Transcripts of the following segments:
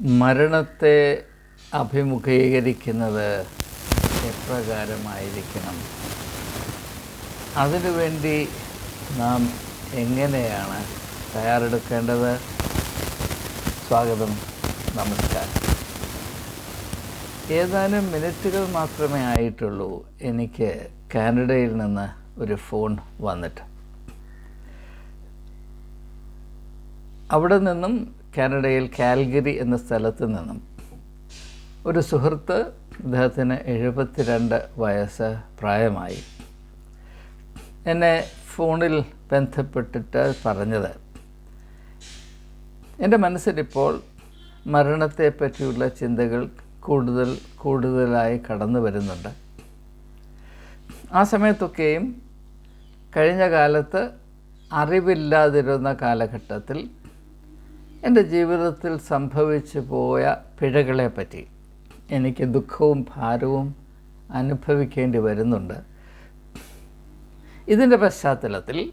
മരണത്തെ അഭിമുഖീകരിക്കുന്നത് എപ്രകാരമായിരിക്കണം? അതിനുവേണ്ടി നാം എങ്ങനെയാണ് തയ്യാറെടുക്കേണ്ടത്? സ്വാഗതം നമസ്കാരം. ഏതാനും മിനിറ്റുകൾ മാത്രമേ ആയിട്ടുള്ളൂ എനിക്ക് കാനഡയിൽ നിന്ന് ഒരു ഫോൺ വന്നിട്ട്. അവിടെ നിന്നും കാനഡയിൽ കാൽഗരി എന്ന സ്ഥലത്ത് നിന്നും ഒരു സുഹൃത്ത് അദ്ദേഹത്തിന് എഴുപത്തിരണ്ട് വയസ്സ് പ്രായമായി. എന്നെ ഫോണിൽ ബന്ധപ്പെട്ടിട്ട് പറഞ്ഞത് എന്റെ മനസ്സിലിപ്പോൾ മരണത്തെ പറ്റിയുള്ള ചിന്തകൾ കൂടുതൽ കൂടുതലായി കടന്നു വരുന്നുണ്ട്. ആ സമയത്തൊക്കെയും കഴിഞ്ഞ കാലത്ത് അറിവില്ലാതിരുന്ന കാലഘട്ടത്തിൽ എന്റെ ജീവിതത്തിൽ സംഭവിച്ചു പോയ പിഴകളെപ്പറ്റി എനിക്ക് ദുഃഖവും ഭാരവും അനുഭവിക്കേണ്ടി വരുന്നുണ്ട്. ഇതിന്റെ പശ്ചാത്തലത്തിൽ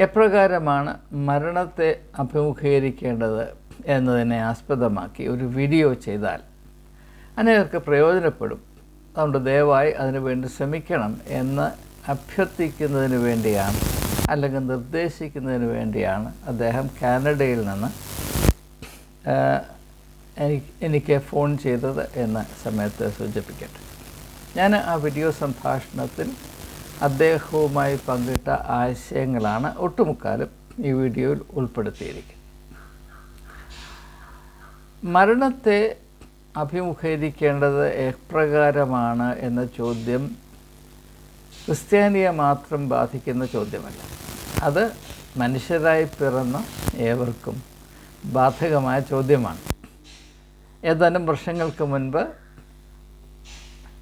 എപ്രകാരമാണ് മരണത്തെ അഭിമുഖീകരിക്കേണ്ടത് എന്നതിനെ ആസ്പദമാക്കി ഒരു വീഡിയോ ചെയ്താൽ അനേകർക്ക് പ്രയോജനപ്പെടും. അതുകൊണ്ട് ദയവായി അതിനുവേണ്ടി ശ്രമിക്കണം എന്ന് അഭ്യർത്ഥിക്കുന്നതിന് വേണ്ടിയാണ് അല്ലെങ്കിൽ നിർദ്ദേശിക്കുന്നതിന് വേണ്ടിയാണ് അദ്ദേഹം കാനഡയിൽ നിന്ന് എനിക്ക് ഫോൺ ചെയ്തത് എന്ന സമയത്ത് സൂചിപ്പിക്കട്ടെ. ഞാൻ ആ വീഡിയോ സംഭാഷണത്തിൽ അദ്ദേഹവുമായി പങ്കിട്ട ആശയങ്ങളാണ് ഒട്ടുമുക്കാലും ഈ വീഡിയോയിൽ ഉൾപ്പെടുത്തിയിരിക്കുന്നത്. മരണത്തെ അഭിമുഖീകരിക്കേണ്ടത് എപ്രകാരമാണ് എന്ന ചോദ്യം ക്രിസ്ത്യാനിയെ മാത്രം ബാധിക്കുന്ന ചോദ്യമല്ല. അത് മനുഷ്യരായി പിറന്ന ഏവർക്കും ബാധകമായ ചോദ്യമാണ്. ഏതാനും വർഷങ്ങൾക്ക് മുൻപ്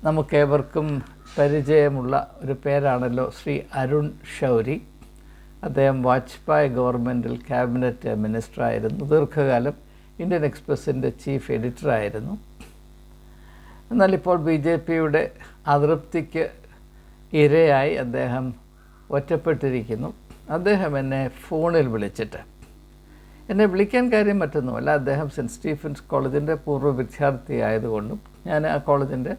നമുക്കേവർക്കും പരിചയമുള്ള ഒരു പേരാണല്ലോ ശ്രീ അരുൺ ഷൗരി. അദ്ദേഹം വാജ്പേയി ഗവൺമെന്റിൽ ക്യാബിനറ്റ് മിനിസ്റ്ററായിരുന്നു. ദീർഘകാലം ഇന്ത്യൻ എക്സ്പ്രസിന്റെ ചീഫ് എഡിറ്ററായിരുന്നു. എന്നാൽ ഇപ്പോൾ ബി ജെ പിയുടെ അതൃപ്തിക്ക് ഇരയായി അദ്ദേഹം ഒറ്റപ്പെട്ടിരിക്കുന്നു. അദ്ദേഹം എന്നെ ഫോണിൽ വിളിച്ചിട്ട്. എന്നെ വിളിക്കാൻ കാര്യം മറ്റൊന്നുമല്ല അദ്ദേഹം സെന്റ് സ്റ്റീഫൻസ് കോളേജിന്റെ പൂർവ വിദ്യാർത്ഥി ആയതുകൊണ്ടും ഞാൻ ആ കോളേജിന്റെ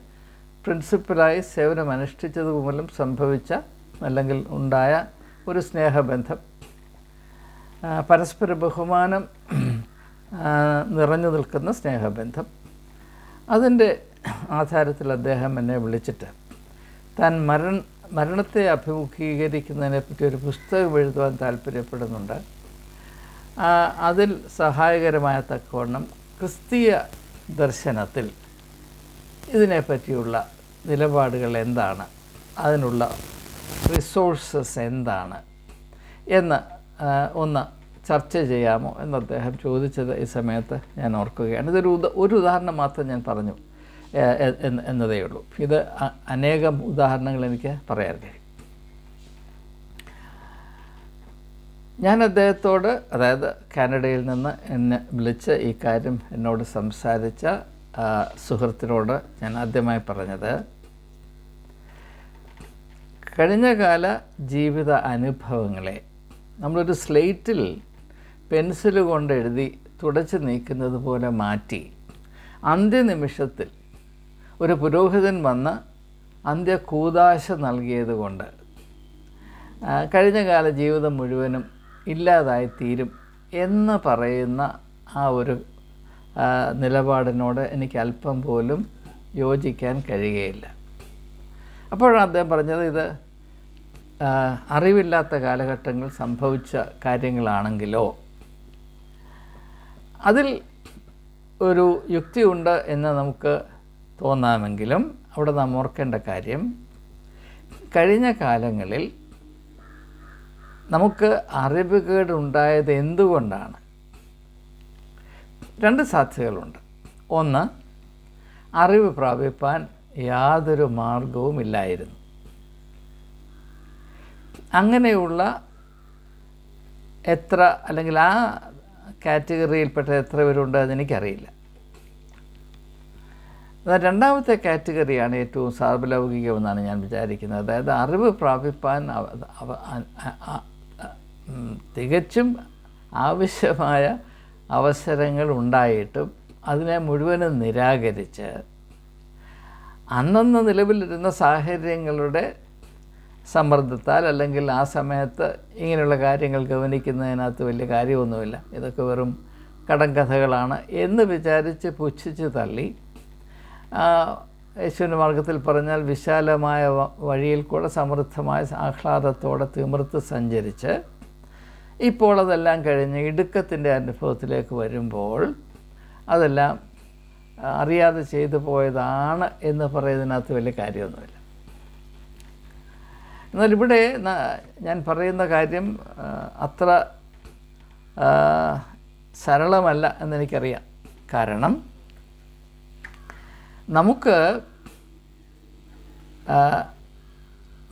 പ്രിൻസിപ്പലായി സേവനം അനുഷ്ഠിച്ചത് മൂലം സംഭവിച്ച അല്ലെങ്കിൽ ഉണ്ടായ ഒരു സ്നേഹബന്ധം. പരസ്പര ബഹുമാനം നിറഞ്ഞു നിൽക്കുന്ന സ്നേഹബന്ധം. അതിന്റെ ആധാരത്തിൽ അദ്ദേഹം എന്നെ വിളിച്ചിട്ട് താൻ മരണ മരണത്തെ അഭിമുഖീകരിക്കുന്നതിനെപ്പറ്റി ഒരു പുസ്തകം എഴുതുവാൻ താല്പര്യപ്പെടുന്നുണ്ട്. അതിൽ സഹായകരമായ തക്കവണ്ണം ക്രിസ്തീയ ദർശനത്തിൽ ഇതിനെപ്പറ്റിയുള്ള നിലപാടുകൾ എന്താണ്? അതിനുള്ള റിസോഴ്സസ് എന്താണ്? എന്ന് ഒന്ന് ചർച്ച ചെയ്യാമോ എന്ന് അദ്ദേഹം ചോദിച്ചത് ഈ സമയത്ത് ഞാൻ ഓർക്കുകയാണ്. ഇതൊരു ഒരു ഉദാഹരണം മാത്രം ഞാൻ പറഞ്ഞു. എന്നതേ ഉള്ളൂ. ഇത് അനേകം ഉദാഹരണങ്ങൾ എനിക്ക് പറയാൻ കഴിയും ഞാൻ അദ്ദേഹത്തോട് അതായത് കാനഡയിൽ നിന്ന് എന്നെ വിളിച്ച് ഈ കാര്യം എന്നോട് സംസാരിച്ച സുഹൃത്തിനോട് ഞാൻ ആദ്യമായി പറഞ്ഞത് കഴിഞ്ഞകാല ജീവിത അനുഭവങ്ങളെ നമ്മളൊരു സ്ലേറ്റിൽ പെൻസിൽ കൊണ്ട് എഴുതി തുടച്ച് നീക്കുന്നത് പോലെ മാറ്റി അന്ത്യനിമിഷത്തിൽ ഒരു പുരോഹിതൻ വന്ന് അന്ത്യ നൽകിയതുകൊണ്ട് നൽകിയത് കൊണ്ട് കഴിഞ്ഞകാല ജീവിതം മുഴുവനും ഇല്ലാതായി തീരും എന്ന് പറയുന്ന ആ ഒരു നിലപാടിനോട് എനിക്ക് അല്പം പോലും യോജിക്കാൻ കഴിയുകയില്ല. അപ്പോഴാണ് അദ്ദേഹം പറഞ്ഞത് ഇത് അറിവില്ലാത്ത കാലഘട്ടങ്ങൾ സംഭവിച്ച കാര്യങ്ങളാണെങ്കിലോ. അതിൽ ഒരു യുക്തിയുണ്ട് എന്ന് നമുക്ക് തോന്നാമെങ്കിലും അവിടെ നാം ഓർക്കേണ്ട കാര്യം കഴിഞ്ഞ കാലങ്ങളിൽ നമുക്ക് അറിവുകേടുണ്ടായത് എന്തുകൊണ്ടാണ്? രണ്ട് സാധ്യതകളുണ്ട്. ഒന്ന് അറിവ് പ്രാപിപ്പാൻ യാതൊരു മാർഗവും ഇല്ലായിരുന്നു. അങ്ങനെയുള്ള എത്ര അല്ലെങ്കിൽ ആ കാറ്റഗറിയിൽപ്പെട്ട എത്ര പേരുണ്ട് അതെനിക്കറിയില്ല എന്നാൽ രണ്ടാമത്തെ കാറ്റഗറിയാണ് ഏറ്റവും സാർവലൗകികമെന്നാണ് ഞാൻ വിചാരിക്കുന്നത്. അതായത് അറിവ് പ്രാപിപ്പാൻ തികച്ചും ആവശ്യമായ അവസരങ്ങൾ ഉണ്ടായിട്ടും അതിനെ മുഴുവനും നിരാകരിച്ച് അന്നന്ന് നിലവിലിരുന്ന സാഹചര്യങ്ങളുടെ സമ്മർദ്ദത്താൽ അല്ലെങ്കിൽ ആ സമയത്ത് ഇങ്ങനെയുള്ള കാര്യങ്ങൾ ഗവനിക്കുന്നതിനകത്ത് വലിയ കാര്യമൊന്നുമില്ല. ഇതൊക്കെ വെറും കടം കഥകളാണ് എന്ന് വിചാരിച്ച് പുച്ഛിച്ച് തള്ളി യേശുവിന്റെ മാർഗത്തിൽ പറഞ്ഞാൽ വിശാലമായ വഴിയിൽ കൂടെ സമൃദ്ധമായ ആഹ്ലാദത്തോടെ തിമിർത്ത് സഞ്ചരിച്ച് ഇപ്പോൾ അതെല്ലാം കഴിഞ്ഞ് ഇടുക്കത്തിന്റെ അനുഭവത്തിലേക്ക് വരുമ്പോൾ അതെല്ലാം അറിയാതെ ചെയ്തു പോയതാണ് എന്ന് പറയുന്നതിനകത്ത് വലിയ കാര്യമൊന്നുമില്ല. എന്നാൽ ഇവിടെ ഞാൻ പറയുന്ന കാര്യം അത്ര സരളമല്ല എന്നെനിക്കറിയാം. കാരണം നമുക്ക്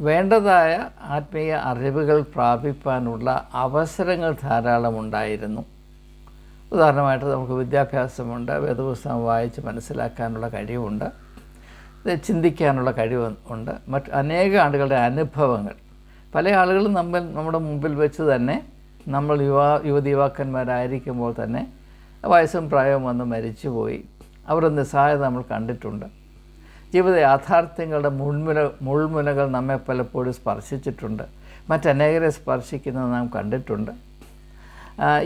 വേണ്ടതായ ആത്മീയ അറിവുകൾ പ്രാപിപ്പാനുള്ള അവസരങ്ങൾ ധാരാളം ഉണ്ടായിരുന്നു. ഉദാഹരണമായിട്ട് നമുക്ക് വിദ്യാഭ്യാസമുണ്ട് വേദപുസ്തകം വായിച്ച് മനസ്സിലാക്കാനുള്ള കഴിവുണ്ട് ചിന്തിക്കാനുള്ള കഴിവ് ഉണ്ട്. മറ്റ് അനേക ആളുകളുടെ അനുഭവങ്ങൾ. പല ആളുകളും നമ്മൾ നമ്മുടെ മുമ്പിൽ വെച്ച് തന്നെ നമ്മൾ യുവാ യുവതി യുവാക്കന്മാരായിരിക്കുമ്പോൾ തന്നെ വയസ്സും പ്രായവും വന്ന് മരിച്ചുപോയി. അവരുടെ നിസ്സഹായത നമ്മൾ കണ്ടിട്ടുണ്ട്. ജീവിത യാഥാർത്ഥ്യങ്ങളുടെ മുൾമുന മുൾമുനകൾ നമ്മെ പലപ്പോഴും സ്പർശിച്ചിട്ടുണ്ട്. മറ്റനേകരെ സ്പർശിക്കുന്നത് നാം കണ്ടിട്ടുണ്ട്.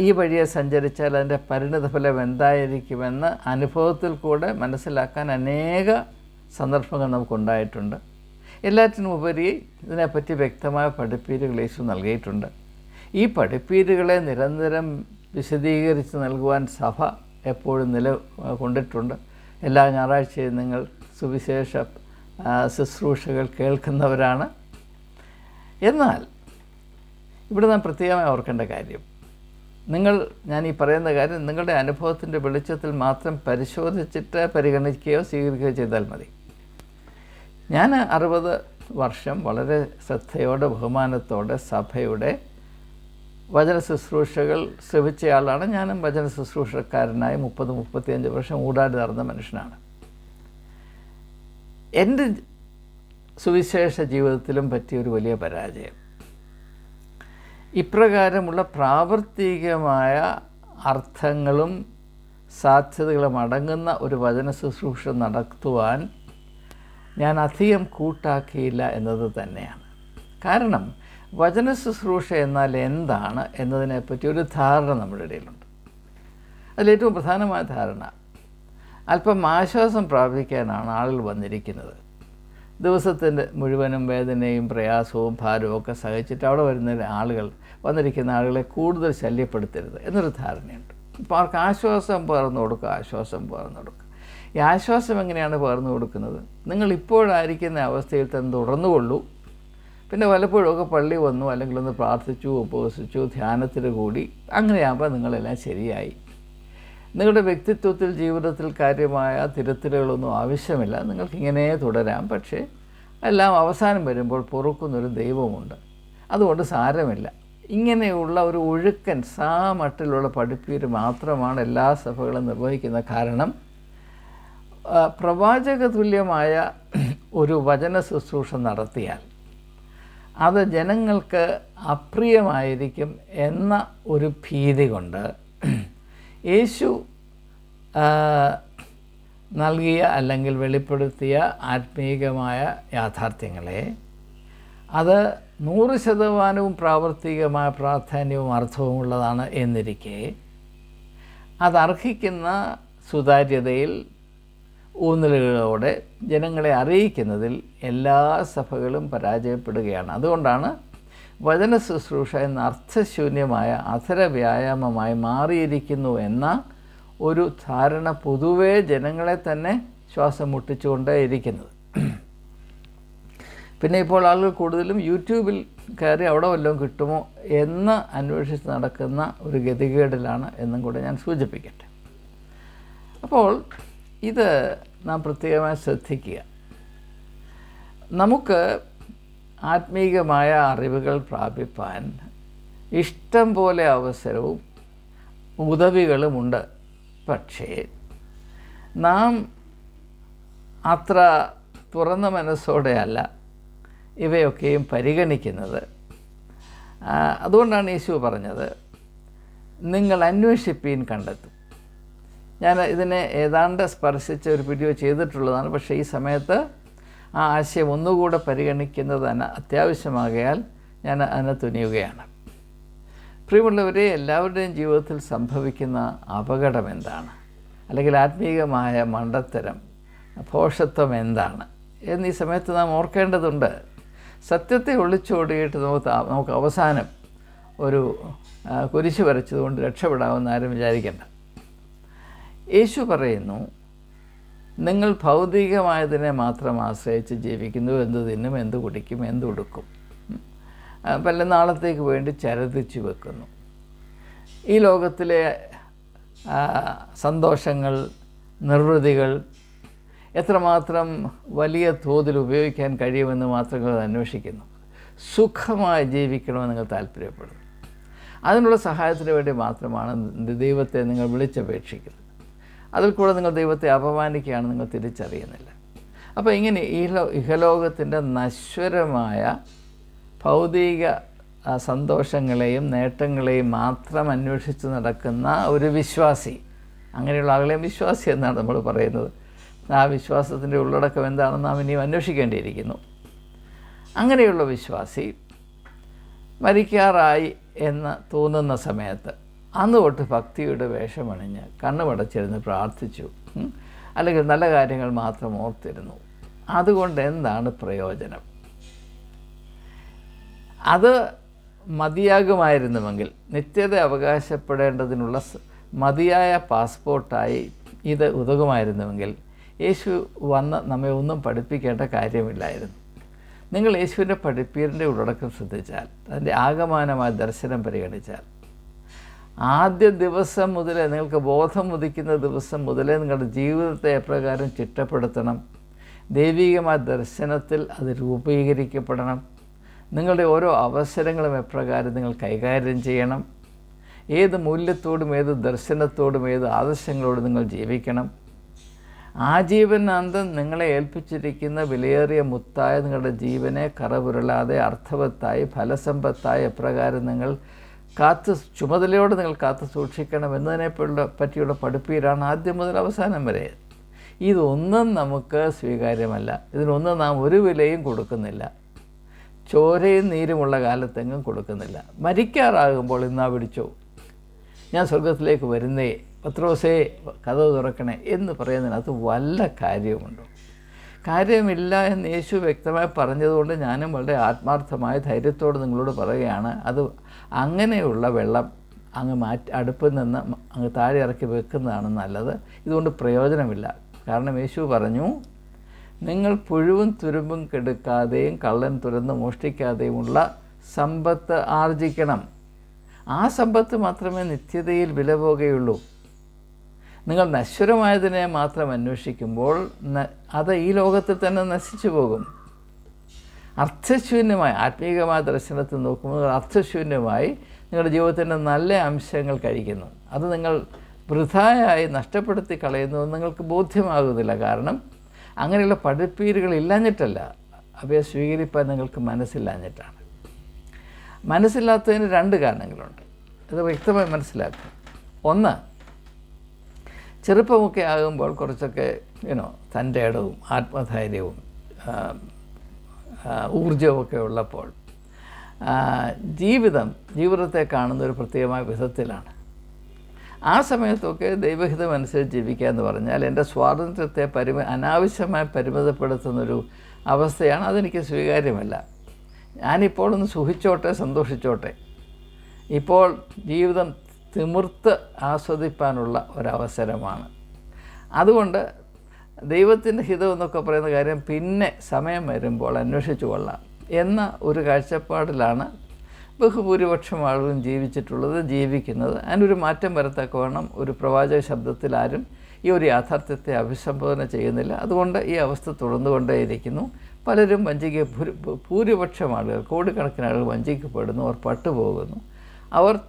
ഈ വഴിയെ സഞ്ചരിച്ചാൽ അതിന്റെ പരിണിതഫലം എന്തായിരിക്കുമെന്ന് അനുഭവത്തിൽ കൂടെ മനസ്സിലാക്കാൻ അനേക സന്ദർഭങ്ങൾ നമുക്കുണ്ടായിട്ടുണ്ട്. എല്ലാറ്റിനും ഉപരി ഇതിനെപ്പറ്റി വ്യക്തമായ പഠിപ്പീരുകൾ യേശു നൽകിയിട്ടുണ്ട്. ഈ പഠിപ്പീരുകളെ നിരന്തരം വിശദീകരിച്ച് നൽകുവാൻ സഭ എപ്പോഴും നില കൊണ്ടിട്ടുണ്ട്. എല്ലാ ഞായറാഴ്ചയും നിങ്ങൾ സുവിശേഷ ശുശ്രൂഷകൾ കേൾക്കുന്നവരാണ്. എന്നാൽ ഇവിടെ നാം പ്രത്യേകമായി ഓർക്കേണ്ട കാര്യം. നിങ്ങൾ ഞാൻ ഈ പറയുന്ന കാര്യം നിങ്ങളുടെ അനുഭവത്തിന്റെ വെളിച്ചത്തിൽ മാത്രം പരിശോധിച്ചിട്ട് പരിഗണിക്കുകയോ സ്വീകരിക്കുകയോ ചെയ്താൽ മതി. ഞാൻ അറുപത് വർഷം വളരെ ശ്രദ്ധയോടെ ബഹുമാനത്തോടെ സഭയുടെ വചന ശുശ്രൂഷകൾ ശ്രമിച്ചയാളാണ് ഞാനും വചന ശുശ്രൂഷക്കാരനായി മുപ്പത് മുപ്പത്തിയഞ്ച് വർഷം ഊടാടി നടന്ന മനുഷ്യനാണ്. എന്റെ സുവിശേഷ ജീവിതത്തിലും പറ്റിയ ഒരു വലിയ പരാജയം. ഇപ്രകാരമുള്ള പ്രാവർത്തികമായ അർത്ഥങ്ങളും സാധ്യതകളും അടങ്ങുന്ന ഒരു വചന ശുശ്രൂഷ നടത്തുവാൻ ഞാൻ അധികം കൂട്ടാക്കിയില്ല എന്നത് തന്നെയാണ്. കാരണം വചന ശുശ്രൂഷ എന്നാൽ എന്താണ് എന്നതിനെപ്പറ്റി ഒരു ധാരണ നമ്മുടെ ഇടയിലുണ്ട്. അതിലേറ്റവും പ്രധാനമായ ധാരണ അല്പം ആശ്വാസം പ്രാപിക്കാനാണ് ആളുകൾ വന്നിരിക്കുന്നത്. ദിവസത്തിന്റെ മുഴുവനും വേദനയും പ്രയാസവും ഭാരവും ഒക്കെ സഹിച്ചിട്ട് അവിടെ വരുന്ന ആളുകൾ വന്നിരിക്കുന്ന ആളുകളെ കൂടുതൽ ശല്യപ്പെടുത്തരുത് എന്നൊരു ധാരണയുണ്ട്. അപ്പോൾ അവർക്ക് ആശ്വാസം പകർന്നു കൊടുക്കുക ആശ്വാസം പകർന്നു കൊടുക്കുക. ഈ ആശ്വാസം എങ്ങനെയാണ് പകർന്നു കൊടുക്കുന്നത്? നിങ്ങൾ ഇപ്പോഴായിരിക്കുന്ന അവസ്ഥയിൽ തന്നെ തുടർന്നുകൊള്ളൂ. പിന്നെ വല്ലപ്പോഴുമൊക്കെ പള്ളി വന്നു അല്ലെങ്കിൽ ഒന്ന് പ്രാർത്ഥിച്ചു ഉപവസിച്ചു ധ്യാനത്തിൽ കൂടി അങ്ങനെയാകുമ്പോൾ നിങ്ങളെല്ലാം ശരിയായി. നിങ്ങളുടെ വ്യക്തിത്വത്തിൽ ജീവിതത്തിൽ കാര്യമായ തിരുത്തലുകളൊന്നും ആവശ്യമില്ല. നിങ്ങൾക്കിങ്ങനെ തുടരാം. പക്ഷേ എല്ലാം അവസാനം വരുമ്പോൾ പൊറുക്കുന്നൊരു ദൈവമുണ്ട്. അതുകൊണ്ട് സാരമില്ല. ഇങ്ങനെയുള്ള ഒരു ഒഴുക്കൻ സാ മട്ടിലുള്ള പഠിപ്പീര് മാത്രമാണ് എല്ലാ സഭകളും നിർവഹിക്കുന്ന കാരണം പ്രവാചക തുല്യമായ ഒരു വചന ശുശ്രൂഷ നടത്തിയാൽ. അത് ജനങ്ങൾക്ക് അപ്രിയമായിരിക്കും എന്ന ഒരു ഭീതി കൊണ്ട് യേശു നൽകിയ അല്ലെങ്കിൽ വെളിപ്പെടുത്തിയ ആത്മീകമായ യാഥാർത്ഥ്യങ്ങളെ അത് നൂറ് ശതമാനവും പ്രാവർത്തികമായ പ്രാധാന്യവും അർത്ഥവുമുള്ളതാണ് എന്നിരിക്കെ അതർഹിക്കുന്ന സുതാര്യതയിൽ ഊന്നലുകളോടെ ജനങ്ങളെ അറിയിക്കുന്നതിൽ എല്ലാ സഭകളും പരാജയപ്പെടുകയാണ്. അതുകൊണ്ടാണ് വചന ശുശ്രൂഷ എന്ന അർത്ഥശൂന്യമായ അധര വ്യായാമമായി മാറിയിരിക്കുന്നു എന്ന ഒരു ധാരണ പൊതുവേ ജനങ്ങളെ തന്നെ ശ്വാസം മുട്ടിച്ചുകൊണ്ടേ ഇരിക്കുന്നത് പിന്നെ ഇപ്പോൾ ആളുകൾ കൂടുതലും യൂട്യൂബിൽ കയറി അവിടെ വല്ലതും കിട്ടുമോ എന്ന് അന്വേഷിച്ച് നടക്കുന്ന ഒരു ഗതികേടിലാണ് എന്നും കൂടെ ഞാൻ സൂചിപ്പിക്കട്ടെ. അപ്പോൾ ഇത് നാം പ്രത്യേകമായി ശ്രദ്ധിക്കുക. നമുക്ക് ആത്മീകമായ അറിവുകൾ പ്രാപിപ്പാൻ ഇഷ്ടം പോലെ അവസരവും ഉദവികളുമുണ്ട് പക്ഷേ നാം അത്ര തുറന്ന മനസ്സോടെയല്ല ഇവയൊക്കെയും പരിഗണിക്കുന്നത്. അതുകൊണ്ടാണ് യേശു പറഞ്ഞത് നിങ്ങൾ അന്വേഷിപ്പീൻ കണ്ടെത്തും. ഞാൻ ഇതിനെ ഏതാണ്ട് സ്പർശിച്ച ഒരു വീഡിയോ ചെയ്തിട്ടുള്ളതാണ്. പക്ഷേ ഈ സമയത്ത് ആ ആശയം ഒന്നുകൂടെ പരിഗണിക്കുന്നത് അത്യാവശ്യമാകയാൽ ഞാൻ അതിനെ തുനിയുകയാണ്. പ്രിയമുള്ളവരെ എല്ലാവരുടെയും ജീവിതത്തിൽ സംഭവിക്കുന്ന അപകടം എന്താണ്? അല്ലെങ്കിൽ ആത്മീയമായ മണ്ടത്തരം ഭോഷത്വം എന്താണ്? എന്ന് ഈ സമയത്ത് നാം ഓർക്കേണ്ടതുണ്ട്. സത്യത്തെ ഒളിച്ചോടിയിട്ട് നമുക്ക് നമുക്ക് അവസാനം ഒരു കുരിശ് വരച്ചതുകൊണ്ട് രക്ഷപ്പെടാമെന്ന് ആരും വിചാരിക്കേണ്ട. യേശു പറയുന്നു നിങ്ങൾ ഭൗതികമായതിനെ മാത്രം ആശ്രയിച്ച് ജീവിക്കുന്നു. എന്ത് തിന്നും എന്ത് കുടിക്കും എന്ത് പല. നാളത്തേക്ക് വേണ്ടി ചരതിച്ചു വെക്കുന്നു. ഈ ലോകത്തിലെ സന്തോഷങ്ങൾ നിർവൃതികൾ എത്രമാത്രം വലിയ തോതിൽ ഉപയോഗിക്കാൻ കഴിയുമെന്ന് മാത്രം നിങ്ങൾ അന്വേഷിക്കുന്നു. സുഖമായി ജീവിക്കണമെന്ന് നിങ്ങൾ താല്പര്യപ്പെടുന്നു. അതിനുള്ള സഹായത്തിന് വേണ്ടി മാത്രമാണ് ദൈവത്തെ നിങ്ങൾ വിളിച്ചപേക്ഷിക്കുന്നത്. അതിൽ കൂടെ നിങ്ങൾ ദൈവത്തെ അപമാനിക്കുകയാണ് നിങ്ങൾ തിരിച്ചറിയുന്നില്ല. അപ്പോൾ ഇങ്ങനെ ഈ ഇഹലോകത്തിന്റെ നശ്വരമായ ഭൗതിക സന്തോഷങ്ങളെയും നേട്ടങ്ങളെയും മാത്രം അന്വേഷിച്ച് നടക്കുന്ന ഒരു വിശ്വാസി അങ്ങനെയുള്ള ആളുകളെയും വിശ്വാസി എന്നാണ് നമ്മൾ പറയുന്നത്. ആ വിശ്വാസത്തിന്റെ ഉള്ളടക്കം എന്താണെന്ന് നാം ഇനിയും അന്വേഷിക്കേണ്ടിയിരിക്കുന്നു. അങ്ങനെയുള്ള വിശ്വാസി മരിക്കാറായി എന്ന് തോന്നുന്ന സമയത്ത് അന്ന് തൊട്ട് ഭക്തിയുടെ വേഷമണിഞ്ഞ് കണ്ണുമടച്ചിരുന്ന് പ്രാർത്ഥിച്ചു. അല്ലെങ്കിൽ നല്ല കാര്യങ്ങൾ മാത്രം ഓർത്തിരുന്നു. അതുകൊണ്ട് എന്താണ് പ്രയോജനം? അത് മതിയാകുമായിരുന്നുവെങ്കിൽ നിത്യത അവകാശപ്പെടേണ്ടതിനുള്ള മതിയായ പാസ്പോർട്ടായി ഇത് ഉതകുമായിരുന്നുവെങ്കിൽ യേശു വന്ന് നമ്മെ ഒന്നും പഠിപ്പിക്കേണ്ട കാര്യമില്ലായിരുന്നു. നിങ്ങൾ യേശുവിന്റെ പഠിപ്പീരിന്റെ ഉള്ളടക്കം ശ്രദ്ധിച്ചാൽ അതിന്റെ ആകമാനമായ ദർശനം പരിഗണിച്ചാൽ ആദ്യ ദിവസം മുതലേ നിങ്ങൾക്ക് ബോധം ഉദിക്കുന്ന ദിവസം മുതലേ നിങ്ങളുടെ ജീവിതത്തെ എപ്രകാരം ചിട്ടപ്പെടുത്തണം. ദൈവികമായ ദർശനത്തിൽ അത് രൂപീകരിക്കപ്പെടണം. നിങ്ങളുടെ ഓരോ അവസരങ്ങളും എപ്രകാരം നിങ്ങൾ കൈകാര്യം ചെയ്യണം. ഏത് മൂല്യത്തോടും ഏത് ദർശനത്തോടും ഏത് ആദർശങ്ങളോടും നിങ്ങൾ ജീവിക്കണം. ആജീവനാന്തം നിങ്ങളെ ഏൽപ്പിച്ചിരിക്കുന്ന വിലയേറിയ മുത്തായ നിങ്ങളുടെ ജീവനെ കറപുരളാതെ അർത്ഥവത്തായി ഫലസമ്പത്തായി എപ്രകാരം നിങ്ങൾ കാത്ത് ചുമതലയോടെ നിങ്ങൾ കാത്തു സൂക്ഷിക്കണം എന്നതിനെപ്പറ്റിയുള്ള പറ്റിയുള്ള പഠിപ്പീരാണ് ആദ്യം മുതൽ അവസാനം വരെ. ഇതൊന്നും നമുക്ക് സ്വീകാര്യമല്ല. ഇതിനൊന്നും നാം ഒരു വിലയും കൊടുക്കുന്നില്ല. ചോരയും നീരുമുള്ള കാലത്തെങ്ങും കൊടുക്കുന്നില്ല. മരിക്കാറാകുമ്പോൾ ഇന്നാ പിടിച്ചോ? ഞാൻ സ്വർഗത്തിലേക്ക് വരുന്നേ പത്രോസേ കഥ തുറക്കണേ എന്ന് പറയുന്നതിനകത്ത് വല്ല കാര്യവുമുണ്ടോ? കാര്യമില്ല എന്ന് യേശു വ്യക്തമായി പറഞ്ഞതുകൊണ്ട് ഞാനും വളരെ ആത്മാർത്ഥമായ ധൈര്യത്തോട് നിങ്ങളോട് പറയുകയാണ്. അത് അങ്ങനെയുള്ള വെള്ളം അങ്ങ് മാറ്റി അടുപ്പിൽ നിന്ന് അങ്ങ് താഴെ ഇറക്കി വെക്കുന്നതാണ് നല്ലത്. ഇതുകൊണ്ട് പ്രയോജനമില്ല. കാരണം യേശു പറഞ്ഞു നിങ്ങൾ പുഴുവും തുരുമ്പും കെടുക്കാതെയും കള്ളൻ തുരന്ന് മോഷ്ടിക്കാതെയുമുള്ള സമ്പത്ത് ആർജിക്കണം. ആ സമ്പത്ത് മാത്രമേ നിത്യതയിൽ വില പോകുകയുള്ളൂ. നിങ്ങൾ നശ്വരമായതിനെ മാത്രം അന്വേഷിക്കുമ്പോൾ അത് ഈ ലോകത്തിൽ തന്നെ നശിച്ചു പോകും. അർത്ഥശൂന്യമായി ആത്മീകമായ ദർശനത്തിൽ നോക്കുമ്പോൾ നിങ്ങൾ അർത്ഥശൂന്യമായി നിങ്ങളുടെ ജീവിതത്തിന്റെ നല്ല അംശങ്ങൾ കഴിക്കുന്നു. അത് നിങ്ങൾ വൃഥായായി നഷ്ടപ്പെടുത്തി കളയുന്നു നിങ്ങൾക്ക് ബോധ്യമാകുന്നില്ല. കാരണം അങ്ങനെയുള്ള പഠിപ്പീരുകൾ ഇല്ലാഞ്ഞിട്ടല്ല. അവയെ സ്വീകരിപ്പാൻ നിങ്ങൾക്ക് മനസ്സില്ലാഞ്ഞിട്ടാണ്. മനസ്സില്ലാത്തതിന് രണ്ട് കാരണങ്ങളുണ്ട്. ഇത് വ്യക്തമായി മനസ്സിലാക്കുക. ഒന്ന് ചെറുപ്പമൊക്കെ ആകുമ്പോൾ കുറച്ചൊക്കെ യുനോ തന്റെ ഇടവും ആത്മധൈര്യവും ആ, ഉള്ളപ്പോൾ ജീവിതം ജീവിതത്തെ കാണുന്ന ഒരു പ്രത്യേകമായ വിധത്തിലാണ്. ആ സമയത്തൊക്കെ ദൈവഹിതം അനുസരിച്ച് ജീവിക്കുക എന്ന് പറഞ്ഞാൽ എന്റെ സ്വാതന്ത്ര്യത്തെ പരിമ അനാവശ്യമായി പരിമിതപ്പെടുത്തുന്നൊരു അവസ്ഥയാണ് അതെനിക്ക് സ്വീകാര്യമല്ല. ഞാനിപ്പോൾ ഒന്ന് സുഖിച്ചോട്ടെ സന്തോഷിച്ചോട്ടെ. ഇപ്പോൾ ജീവിതം തിമിർത്ത് ആസ്വദിപ്പാനുള്ള ഒരവസരമാണ്. അതുകൊണ്ട് ദൈവത്തിന്റെ ഹിതം എന്നൊക്കെ പറയുന്ന കാര്യം പിന്നെ സമയം വരുമ്പോൾ അന്വേഷിച്ചു കൊള്ളാം. എന്ന ഒരു കാഴ്ചപ്പാടിലാണ് ബഹുഭൂരിപക്ഷം ആളുകളും ജീവിച്ചിട്ടുള്ളത് ജീവിക്കുന്നത്. അതിനൊരു മാറ്റം വരത്തക്കവണ്ണം ഒരു പ്രവാചക ശബ്ദത്തിൽ ആരും ഈ ഒരു യാഥാർത്ഥ്യത്തെ അഭിസംബോധന ചെയ്യുന്നില്ല. അതുകൊണ്ട് ഈ അവസ്ഥ തുടർന്നുകൊണ്ടേയിരിക്കുന്നു. പലരും വഞ്ചിക്ക ഭൂരി- ഭൂരിപക്ഷം ആളുകൾ കോടിക്കണക്കിന് ആളുകൾ വഞ്ചിക്കപ്പെടുന്നു അവർ പട്ടുപോകുന്നു. അവർ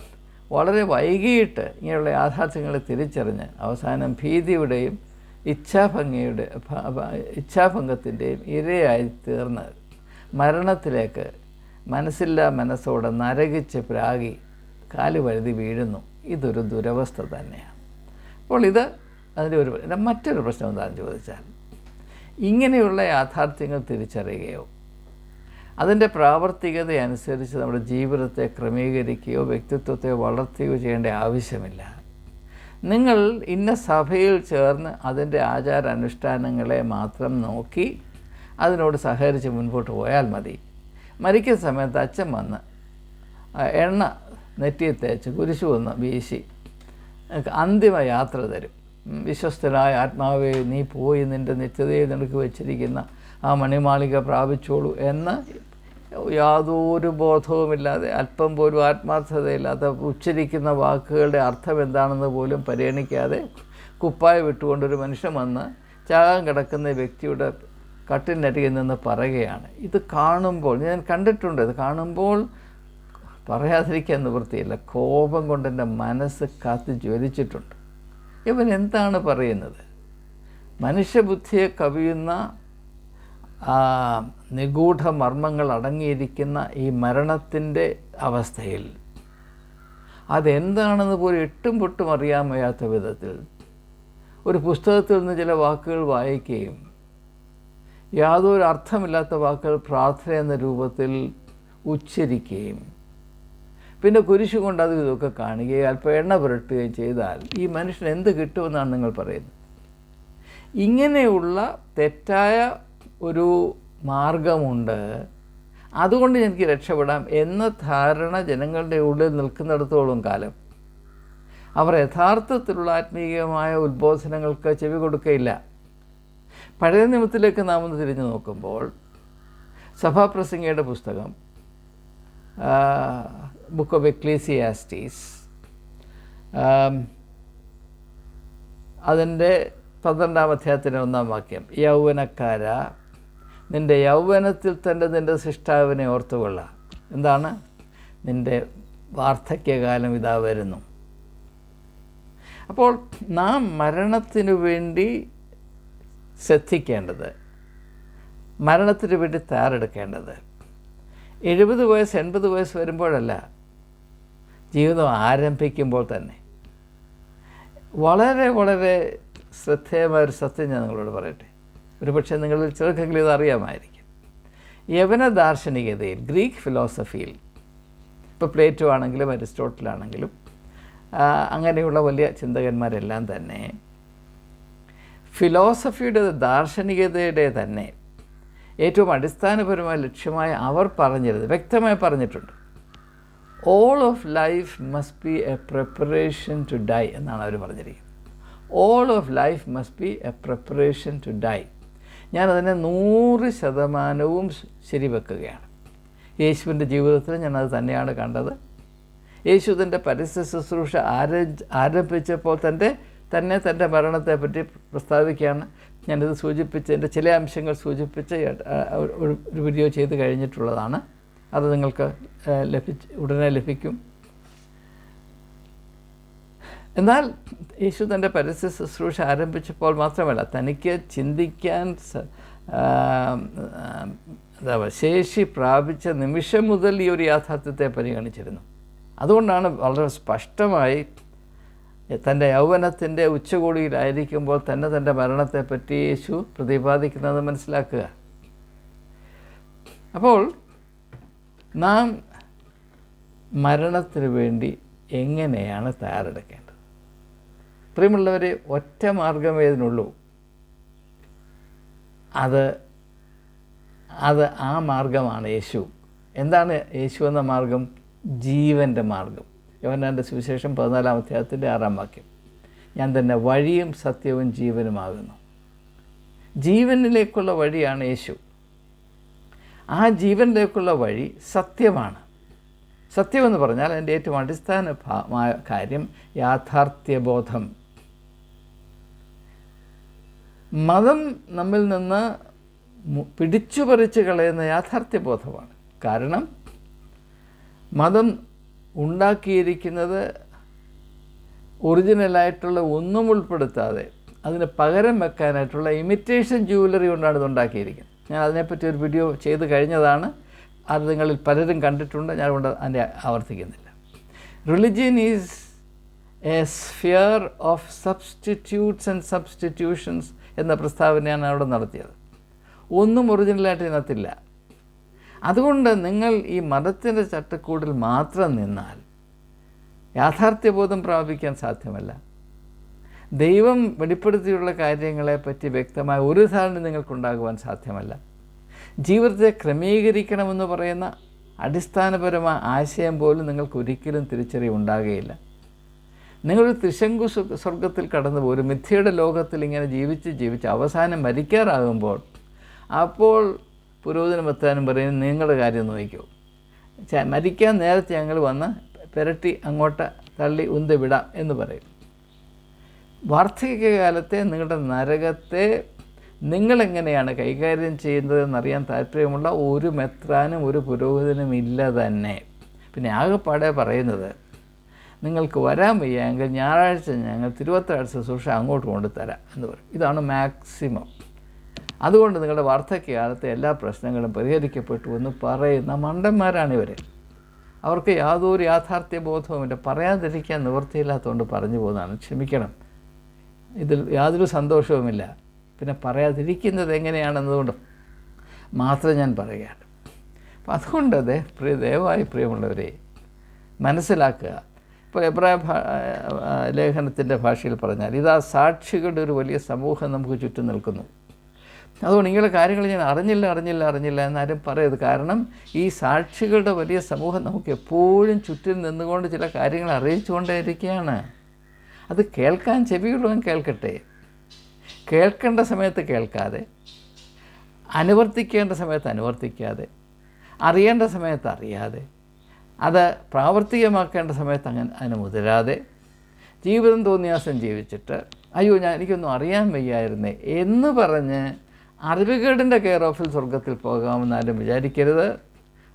വളരെ വൈകിയിട്ട് ഇങ്ങനെയുള്ള യാഥാർത്ഥ്യങ്ങളെ തിരിച്ചറിഞ്ഞ് അവസാനം ഭീതിയുടെയും ഇച്ഛാഭംഗിയുടെ ഇച്ഛാഭംഗത്തിന്റെയും ഇരയായി തീർന്ന് മരണത്തിലേക്ക് മനസ്സില്ലാ മനസ്സോടെ നരകിച്ച് പ്രാഗി കാൽ വഴുതി വീഴുന്നു. ഇതൊരു ദുരവസ്ഥ തന്നെയാണ്. അപ്പോൾ ഇത് അതിന്റെ ഒരു മറ്റൊരു പ്രശ്നം എന്താണെന്ന് ചോദിച്ചാൽ ഇങ്ങനെയുള്ള യാഥാർത്ഥ്യങ്ങൾ തിരിച്ചറിയുകയോ അതിന്റെ പ്രാവർത്തികത അനുസരിച്ച് നമ്മുടെ ജീവിതത്തെ ക്രമീകരിക്കുകയോ വ്യക്തിത്വത്തെ വളർത്തുകയോ ചെയ്യേണ്ട ആവശ്യമില്ല. നിങ്ങൾ ഇന്ന സഭയിൽ ചേർന്ന് അതിന്റെ ആചാര അനുഷ്ഠാനങ്ങളെ മാത്രം നോക്കി അതിനോട് സഹകരിച്ച് മുൻപോട്ട് പോയാൽ മതി. മരിക്കുന്ന സമയത്ത് അച്ഛൻ വന്ന് എണ്ണ നെറ്റിയെ തേച്ച് കുരിശു വന്ന് വീശി അന്തിമ യാത്ര തരും. വിശ്വസ്തനായ ആത്മാവെ നീ പോയി നിന്റെ നിത്യതയെ നിനക്ക് വെച്ചിരിക്കുന്ന ആ മണിമാളിക പ്രാപിച്ചോളൂ എന്ന് യാതൊരു ബോധവുമില്ലാതെ അല്പം പോലും ആത്മാർത്ഥതയില്ലാതെ ഉച്ചരിക്കുന്ന വാക്കുകളുടെ അർത്ഥം എന്താണെന്ന് പോലും പരിഗണിക്കാതെ കുപ്പായ വിട്ടുകൊണ്ടൊരു മനുഷ്യൻ വന്ന് ചാകാൻ കിടക്കുന്ന വ്യക്തിയുടെ കട്ടിനരികിൽ നിന്ന് പറയുകയാണ്. ഇത് കാണുമ്പോൾ ഞാൻ കണ്ടിട്ടുണ്ട് ഇത് കാണുമ്പോൾ പറയാതിരിക്കാൻ നിവൃത്തിയില്ല. കോപം കൊണ്ട് എന്റെ മനസ്സ് കാത്ത് ജ്വലിച്ചിട്ടുണ്ട്. ഇവൻ എന്താണ് പറയുന്നത്? മനുഷ്യബുദ്ധിയെ കവിയുന്ന ആ, നിഗൂഢ മർമ്മങ്ങൾ അടങ്ങിയിരിക്കുന്ന ഈ മരണത്തിന്റെ അവസ്ഥയിൽ അതെന്താണെന്ന് പോലും എട്ടും പൊട്ടും അറിയാൻ വയ്യാത്ത വിധത്തിൽ ഒരു പുസ്തകത്തിൽ നിന്ന് ചില വാക്കുകൾ വായിക്കുകയും യാതൊരു അർത്ഥമില്ലാത്ത വാക്കുകൾ പ്രാർത്ഥന എന്ന രൂപത്തിൽ ഉച്ചരിക്കുകയും പിന്നെ കുരിശു കൊണ്ട് അത് ഇതൊക്കെ കാണുകയും അല്പം എണ്ണ പുരട്ടുകയും ചെയ്താൽ ഈ മനുഷ്യൻ എന്ത് കിട്ടുമെന്നാണ് നിങ്ങൾ പറയുന്നത്. ഇങ്ങനെയുള്ള തെറ്റായ ഒരു മാർഗമുണ്ട്. അതുകൊണ്ട് എനിക്ക് രക്ഷപ്പെടാം എന്ന ധാരണ ജനങ്ങളുടെ ഉള്ളിൽ നിൽക്കുന്നിടത്തോളം കാലം. അവർ യഥാർത്ഥത്തിലുള്ള ആത്മീയമായ ഉദ്ബോധനങ്ങൾക്ക് ചെവി കൊടുക്കയില്ല. പഴയ നിയമത്തിലേക്ക് നാം ഒന്ന് തിരിഞ്ഞു നോക്കുമ്പോൾ സഭാപ്രസംഗയുടെ പുസ്തകം ബുക്ക് ഓഫ് എക്ലീസിയാസ്റ്റീസ് അതിന്റെ പന്ത്രണ്ടാം അധ്യായത്തിന്റെ ഒന്നാം വാക്യം യൗവനക്കാര നിന്റെ യൗവനത്തിൽ തന്നെ നിന്റെ സൃഷ്ടാവിനെ ഓർത്തുകൊള്ള. എന്താണ്? നിന്റെ വാർദ്ധക്യകാലം ഇതാ വരുന്നു. അപ്പോൾ നാം മരണത്തിനു വേണ്ടി ശ്രദ്ധിക്കേണ്ടത് മരണത്തിന് വേണ്ടി തയ്യാറെടുക്കേണ്ടത്. എഴുപത് വയസ്സ് എൺപത് വയസ്സ് വരുമ്പോഴല്ല ജീവിതം ആരംഭിക്കുമ്പോൾ തന്നെ. വളരെ വളരെ ശ്രദ്ധേയമായ ഒരു സത്യം ഞാൻ നിങ്ങളോട് പറയട്ടെ. ഒരുപക്ഷെ നിങ്ങളിൽ ചിലർക്കെങ്കിലും ഇത് അറിയാമായിരിക്കും. യവന ദാർശനികതയിൽ ഗ്രീക്ക് ഫിലോസഫിയിൽ ഇപ്പോൾ പ്ലേറ്റോ ആണെങ്കിലും അരിസ്റ്റോട്ടിലാണെങ്കിലും അങ്ങനെയുള്ള വലിയ ചിന്തകന്മാരെല്ലാം തന്നെ ഫിലോസഫിയുടെ ദാർശനികതയുടെ തന്നെ ഏറ്റവും അടിസ്ഥാനപരമായ ലക്ഷ്യമായ അവർ പറഞ്ഞിരുന്നത് വ്യക്തമായി പറഞ്ഞിട്ടുണ്ട്. All of life must be a preparation to die എന്നാണ് അവർ പറഞ്ഞിരിക്കുന്നത്. All of life must be a preparation to die ഞാനതിനെ നൂറ് ശതമാനവും ശരി വെക്കുകയാണ് യേശുവിന്റെ ജീവിതത്തിൽ ഞാനത് തന്നെയാണ് കണ്ടത്. യേശു തന്റെ പരസ്യ ശുശ്രൂഷ ആരംഭ ആരംഭിച്ചപ്പോൾ തന്റെ തന്നെ തന്റെ മരണത്തെപ്പറ്റി പ്രസ്താവിക്കുകയാണ്. ഞാനിത് സൂചിപ്പിച്ച് എന്റെ ചില അംശങ്ങൾ സൂചിപ്പിച്ച് ഒരു- വീഡിയോ ചെയ്ത് കഴിഞ്ഞിട്ടുള്ളതാണ്. അത് നിങ്ങൾക്ക് ലഭിച്ച് ഉടനെ ലഭിക്കും. എന്നാൽ യേശു തന്റെ പരസ്യ ശുശ്രൂഷ ആരംഭിച്ചപ്പോൾ മാത്രമല്ല തനിക്ക് ചിന്തിക്കാൻ എന്താ ശേഷി പ്രാപിച്ച നിമിഷം മുതൽ ഈ ഒരു യാഥാർത്ഥ്യത്തെ പരിഗണിച്ചിരുന്നു. അതുകൊണ്ടാണ് വളരെ സ്പഷ്ടമായി തന്റെ യൗവനത്തിന്റെ ഉച്ചകോടിയിലായിരിക്കുമ്പോൾ തന്നെ തന്റെ മരണത്തെപ്പറ്റി യേശു പ്രതിപാദിക്കുന്നത് മനസ്സിലാക്കുക. അപ്പോൾ നാം മരണത്തിന് വേണ്ടി എങ്ങനെയാണ് തയ്യാറെടുക്കേണ്ടത്? പ്രിയമുള്ളവരെ ഒറ്റ മാർഗമേ ഇതിനുള്ളൂ അത് അത് ആ മാർഗമാണ് യേശു. എന്താണ് യേശു എന്ന മാർഗം? ജീവന്റെ മാർഗം. യോനാന്റെ സുവിശേഷം പതിനാലാം അധ്യായത്തിന്റെ ആറാം വാക്യം. ഞാൻ തന്നെ വഴിയും സത്യവും ജീവനുമാകുന്നു. ജീവനിലേക്കുള്ള വഴിയാണ് യേശു. ആ ജീവനിലേക്കുള്ള വഴി സത്യമാണ്. സത്യമെന്ന് പറഞ്ഞാൽ അതിന്റെ ഏറ്റവും അടിസ്ഥാനമായ കാര്യം യാഥാർത്ഥ്യബോധം. മതം നമ്മിൽ നിന്ന് പിടിച്ചുപറിച്ച് പിടിച്ചു യാഥാർത്ഥ്യ കളയുന്ന യാഥാർത്ഥ്യബോധമാണ്. കാരണം മതം ഉണ്ടാക്കിയിരിക്കുന്നത് ഒറിജിനലായിട്ടുള്ള ഒന്നും ഉൾപ്പെടുത്താതെ അതിന് പകരം വെക്കാനായിട്ടുള്ള ഇമിറ്റേഷൻ ജുവലറി കൊണ്ടാണ് ഇത് ഉണ്ടാക്കിയിരിക്കുന്നത്. ഞാൻ അതിനെപ്പറ്റി ഒരു വീഡിയോ ചെയ്ത് കഴിഞ്ഞതാണ്. അത് നിങ്ങളിൽ പലരും കണ്ടിട്ടുണ്ട്. ഞാൻ കൊണ്ട് അതിനെ ആവർത്തിക്കുന്നില്ല. Religion is a sphere of substitutes and substitutions എന്ന പ്രസ്താവനയാണ് അവിടെ നടത്തിയത്. ഒന്നും ഒറിജിനലായിട്ട് ഇതിനകത്തില്ല. അതുകൊണ്ട് നിങ്ങൾ ഈ മതത്തിന്റെ ചട്ടക്കൂടിൽ മാത്രം നിന്നാൽ യാഥാർത്ഥ്യബോധം പ്രാപിക്കാൻ സാധ്യമല്ല. ദൈവം വെളിപ്പെടുത്തിയുള്ള കാര്യങ്ങളെപ്പറ്റി വ്യക്തമായ ഒരു ധാരണ നിങ്ങൾക്കുണ്ടാകുവാൻ സാധ്യമല്ല. ജീവിതത്തെ ക്രമീകരിക്കണമെന്ന് പറയുന്ന അടിസ്ഥാനപരമായ ആശയം പോലും നിങ്ങൾക്ക് ഒരിക്കലും തിരിച്ചറിവുണ്ടാകുകയില്ല നിങ്ങളൊരു ത്രിശങ്കു സ്വ- സ്വർഗത്തിൽ കടന്നു പോകും ഒരു മിഥ്യയുടെ ലോകത്തിൽ ഇങ്ങനെ ജീവിച്ച് ജീവിച്ച് അവസാനം മരിക്കാറാകുമ്പോൾ അപ്പോൾ പുരോഹിതനും എത്താനും പറയും നിങ്ങളുടെ കാര്യം നോക്കിക്കോ മരിക്കാൻ നേരത്തെ ഞങ്ങൾ വന്ന് പെരട്ടി അങ്ങോട്ട് തള്ളി ഉന്ത് വിടാം എന്ന് പറയും. വാർദ്ധക്യകാലത്തെ നിങ്ങളുടെ നരകത്തെ നിങ്ങളെങ്ങനെയാണ് കൈകാര്യം ചെയ്യുന്നതെന്നറിയാൻ താല്പര്യമുള്ള ഒരു മെത്രാനും ഒരു പുരോഹിതനും ഇല്ല തന്നെ. പിന്നെ ആകെപ്പാടെ പറയുന്നത് നിങ്ങൾക്ക് വരാൻ വയ്യെങ്കിൽ ഞായറാഴ്ച ഞങ്ങൾ തിരുവത്താഴ്ച ശുശ്രൂഷ അങ്ങോട്ട് കൊണ്ടുതരാം എന്ന് പറയും. ഇതാണ് മാക്സിമം. അതുകൊണ്ട് നിങ്ങളുടെ വാർദ്ധക്യകാലത്തെ എല്ലാ പ്രശ്നങ്ങളും പരിഹരിക്കപ്പെട്ടു എന്ന് പറയുന്ന മണ്ടന്മാരാണ് ഇവർ അവർക്ക് യാതൊരു യാഥാർത്ഥ്യ ബോധവുമില്ല പറയാതിരിക്കാൻ നിവൃത്തിയില്ലാത്തതുകൊണ്ട് പറഞ്ഞു പോകുന്നതാണ്. ക്ഷമിക്കണം. ഇതിൽ യാതൊരു സന്തോഷവുമില്ല. പിന്നെ പറയാതിരിക്കുന്നത് എങ്ങനെയാണെന്നതുകൊണ്ട് മാത്രം ഞാൻ പറയുകയാണ്. അപ്പം അതുകൊണ്ട് പ്രിയ ദയവായി പ്രിയമുള്ളവരെ മനസ്സിലാക്കുക. ഇപ്പോൾ എബ്രായ ലേഖനത്തിന്റെ ഭാഷയിൽ പറഞ്ഞാൽ ഇതാ സാക്ഷികളുടെ ഒരു വലിയ സമൂഹം നമുക്ക് ചുറ്റും നിൽക്കുന്നു. അതുകൊണ്ട് ഇങ്ങനെ കാര്യങ്ങൾ ഞാൻ അറിഞ്ഞില്ല അറിഞ്ഞില്ല അറിഞ്ഞില്ല എന്നാരും പറയരുത്. കാരണം ഈ സാക്ഷികളുടെ വലിയ സമൂഹം നമുക്ക് എപ്പോഴും ചുറ്റും നിന്നുകൊണ്ട് ചില കാര്യങ്ങൾ അറിയിച്ചുകൊണ്ടേയിരിക്കുകയാണ്. അത് കേൾക്കാൻ ചെവിയുള്ളവൻ കേൾക്കട്ടെ. കേൾക്കേണ്ട സമയത്ത് കേൾക്കാതെ അനുവർത്തിക്കേണ്ട സമയത്ത് അനുവർത്തിക്കാതെ അറിയേണ്ട സമയത്ത് അറിയാതെ അത് പ്രാവർത്തികമാക്കേണ്ട സമയത്ത് അങ്ങനെ അതിന് മുതിരാതെ ജീവിതം തോന്നിയാസം ജീവിച്ചിട്ട് അയ്യോ ഞാൻ എനിക്കൊന്നും അറിയാൻ വയ്യായിരുന്നേ എന്ന് പറഞ്ഞ് അറിവുകേടിന്റെ കെയർ ഓഫിൽ സ്വർഗത്തിൽ പോകാമെന്നാലും വിചാരിക്കരുത്.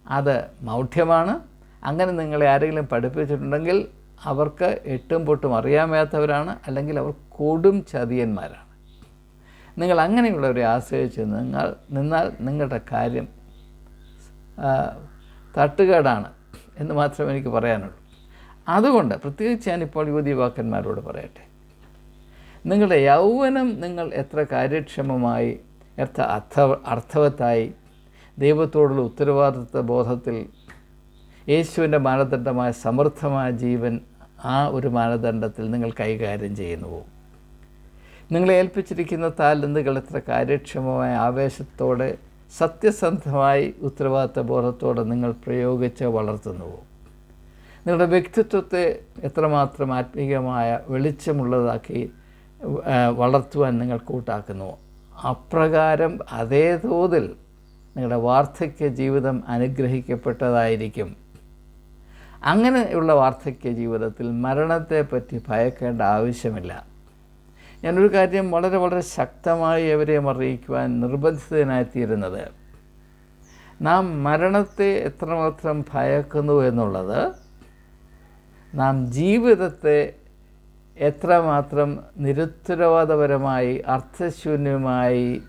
അത് മൗഢ്യമാണ്. അങ്ങനെ നിങ്ങളെ ആരെങ്കിലും പഠിപ്പിച്ചിട്ടുണ്ടെങ്കിൽ അവർക്ക് എട്ടും പൊട്ടും അറിയാൻ വയ്യാത്തവരാണ് അല്ലെങ്കിൽ അവർ കൊടും ചതിയന്മാരാണ്. നിങ്ങൾ അങ്ങനെയുള്ളവരെ ആശ്രയിച്ച് നിങ്ങൾ നിന്നാൽ നിങ്ങളുടെ കാര്യം തട്ടുകേടാണ്. എന്ന് മാത്രമേ എനിക്ക് പറയാനുള്ളൂ. അതുകൊണ്ട് പ്രത്യേകിച്ച് ഞാനിപ്പോൾ യുവതി യുവാക്കന്മാരോട് പറയട്ടെ. നിങ്ങളുടെ യൗവനം നിങ്ങൾ എത്ര കാര്യക്ഷമമായി എത്ര അർത്ഥ അർത്ഥവത്തായി ദൈവത്തോടുള്ള ഉത്തരവാദിത്വ ബോധത്തിൽ യേശുവിന്റെ മാനദണ്ഡമായ സമൃദ്ധമായ ജീവൻ ആ ഒരു മാനദണ്ഡത്തിൽ നിങ്ങൾ കൈകാര്യം ചെയ്യുന്നുവോ നിങ്ങളെ ഏൽപ്പിച്ചിരിക്കുന്ന താലന്തുകൾ എത്ര കാര്യക്ഷമമായ ആവേശത്തോടെ സത്യസന്ധമായി ഉത്തരവാദിത്ത ബോധത്തോടെ നിങ്ങൾ പ്രയോഗിച്ച് വളർത്തുന്നുവോ നിങ്ങളുടെ വ്യക്തിത്വത്തെ എത്രമാത്രം ആത്മീയമായ വെളിച്ചമുള്ളതാക്കി വളർത്തുവാൻ നിങ്ങൾ കൂട്ടാക്കുന്നു. അപ്രകാരം അതേ തോതിൽ നിങ്ങളുടെ വാർദ്ധക്യ ജീവിതം അനുഗ്രഹിക്കപ്പെട്ടതായിരിക്കും. അങ്ങനെയുള്ള വാർദ്ധക്യ ജീവിതത്തിൽ മരണത്തെപ്പറ്റി ഭയക്കേണ്ട ആവശ്യമില്ല. ഞാനൊരു കാര്യം വളരെ വളരെ ശക്തമായി അവരെ അറിയിക്കുവാൻ നിർബന്ധിതനായിത്തീരുന്നത്. നാം മരണത്തെ എത്രമാത്രം ഭയക്കുന്നു എന്നുള്ളത് നാം ജീവിതത്തെ എത്രമാത്രം നിരുത്തരവാദപരമായി അർത്ഥശൂന്യമായി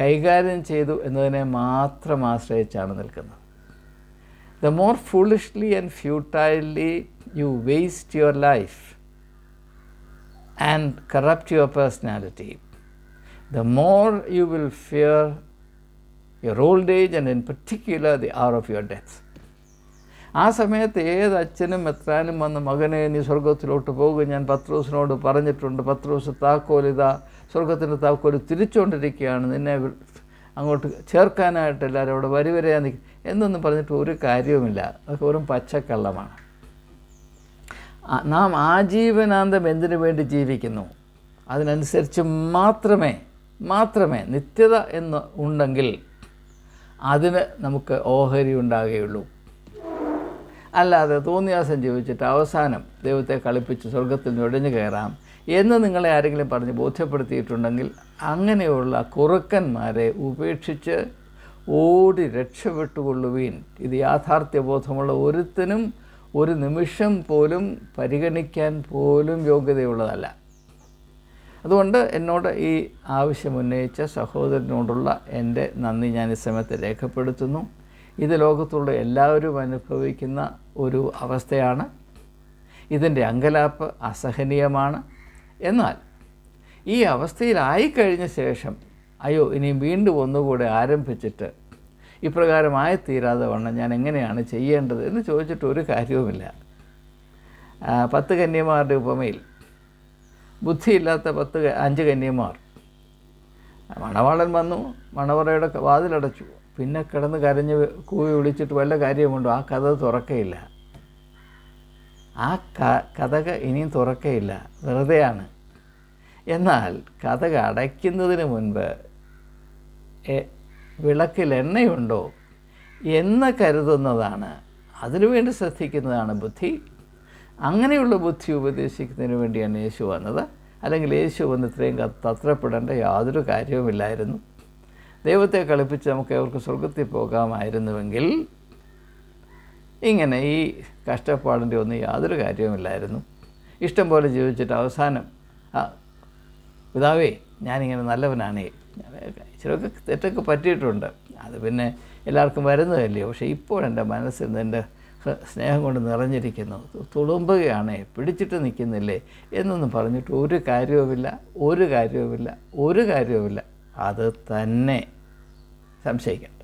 കൈകാര്യം ചെയ്തു എന്നതിനെ മാത്രം ആശ്രയിച്ചാണ് നിൽക്കുന്നത്. The more foolishly and futilely you waste your life and corrupt your personality, the more you will fear your old age and in particular the hour of your death. ആ സമയത്ത് ഏത് അച്ഛനും എത്രാനും വന്ന് മകനെ നീ സ്വർഗത്തിലോട്ട് പോകുക ഞാൻ പത്രോസിനോട് പറഞ്ഞിട്ടുണ്ട്. പത്രോസ് താക്കോൽ സ്വർഗത്തിന്റെ താക്കോൽ തിരിച്ചുകൊണ്ടിരിക്കുകയാണ് നിന്നെ അങ്ങോട്ട് ചേർക്കാനായിട്ട് എല്ലാവരും അവിടെ വരി വരിയാ നിൽക്കും എന്നൊന്നും പറഞ്ഞിട്ട് ഒരു കാര്യവുമില്ല. അതൊക്കെ വെറും പച്ചക്കള്ളമാണ്. നാം ആജീവനാന്തം എന്തിനു വേണ്ടി ജീവിക്കുന്നു? അതിനനുസരിച്ച് മാത്രമേ മാത്രമേ നിത്യത എന്ന് ഉണ്ടെങ്കിൽ അതിന് നമുക്ക് ഓഹരി ഉണ്ടാകുകയുള്ളൂ. അല്ലാതെ തോന്നിയാസം ജീവിച്ചിട്ട് അവസാനം ദൈവത്തെ കളിപ്പിച്ച് സ്വർഗത്തിൽ നുഴഞ്ഞു കയറാം എന്ന് നിങ്ങളെ ആരെങ്കിലും പറഞ്ഞ് ബോധ്യപ്പെടുത്തിയിട്ടുണ്ടെങ്കിൽ അങ്ങനെയുള്ള കുറുക്കന്മാരെ ഉപേക്ഷിച്ച് ഓടി രക്ഷപ്പെട്ടുകൊള്ളുവീൻ. ഇത് യാഥാർത്ഥ്യബോധമുള്ള ഒരുത്തനും ഒരു നിമിഷം പോലും പരിഗണിക്കാൻ പോലും യോഗ്യതയുള്ളതല്ല. അതുകൊണ്ട് എന്നോട് ഈ ആവശ്യം ഉന്നയിച്ച സഹോദരനോടുള്ള എന്റെ നന്ദി ഞാൻ ഈ സമയത്ത് രേഖപ്പെടുത്തുന്നു. ഇത് ലോകത്തുള്ള എല്ലാവരും അനുഭവിക്കുന്ന ഒരു അവസ്ഥയാണ്. ഇതിന്റെ അങ്കലാപ്പ് അസഹനീയമാണ്. എന്നാൽ ഈ അവസ്ഥയിലായിക്കഴിഞ്ഞ ശേഷം അയ്യോ ഇനി വീണ്ടും ഒന്നുകൂടെ ആരംഭിച്ചിട്ട് ഇപ്രകാരമായി തീരാതെ വണ്ണം ഞാൻ എങ്ങനെയാണ് ചെയ്യേണ്ടത് എന്ന് ചോദിച്ചിട്ട് ഒരു കാര്യവുമില്ല. പത്ത് കന്യമാരുടെ ഉപമയിൽ ബുദ്ധിയില്ലാത്ത പത്ത് അഞ്ച് കന്യമാർ. മണവാളൻ വന്നു മണവറയുടെ വാതിലടച്ചു. പിന്നെ കിടന്ന് കരഞ്ഞ് കൂവി വിളിച്ചിട്ട് വല്ല കാര്യമുണ്ടോ ആ കഥ തുറക്കയില്ല. ആ കഥക ഇനിയും തുറക്കയില്ല. വെറുതെയാണ്. എന്നാൽ കഥക അടയ്ക്കുന്നതിന് മുൻപ് വിളക്കിൽ എണ്ണയുണ്ടോ എന്ന് കരുതുന്നതാണ്. അതിനുവേണ്ടി ശ്രദ്ധിക്കുന്നതാണ് ബുദ്ധി. അങ്ങനെയുള്ള ബുദ്ധി ഉപദേശിക്കുന്നതിന് വേണ്ടിയാണ് യേശു വന്നത്. അല്ലെങ്കിൽ യേശു വന്ന് ഇത്രയും തത്രപ്പെടേണ്ട യാതൊരു കാര്യവുമില്ലായിരുന്നു. ദൈവത്തെ കളിപ്പിച്ച് നമുക്ക് അവർക്ക് സ്വർഗത്തിൽ പോകാമായിരുന്നുവെങ്കിൽ ഇങ്ങനെ ഈ കഷ്ടപ്പാടിന്റെ ഒന്നും യാതൊരു കാര്യവുമില്ലായിരുന്നു. ഇഷ്ടം പോലെ ജീവിച്ചിട്ട് അവസാനം ആ പിതാവേ ഞാനിങ്ങനെ നല്ലവനാണേ. ഇച്ചിരൊക്കെ തെറ്റൊക്കെ പറ്റിയിട്ടുണ്ട്. അത് പിന്നെ എല്ലാവർക്കും വരുന്നതല്ലേ. പക്ഷേ ഇപ്പോൾ എന്റെ മനസ്സിൽ എന്റെ സ്നേഹം കൊണ്ട് നിറഞ്ഞിരിക്കുന്നു. തുളുമ്പുകയാണേ. പിടിച്ചിട്ട് നിൽക്കുന്നില്ലേ എന്നൊന്നും പറഞ്ഞിട്ട് ഒരു കാര്യവുമില്ല ഒരു കാര്യവുമില്ല ഒരു കാര്യവുമില്ല. അത് തന്നെ. സംശയിക്കാം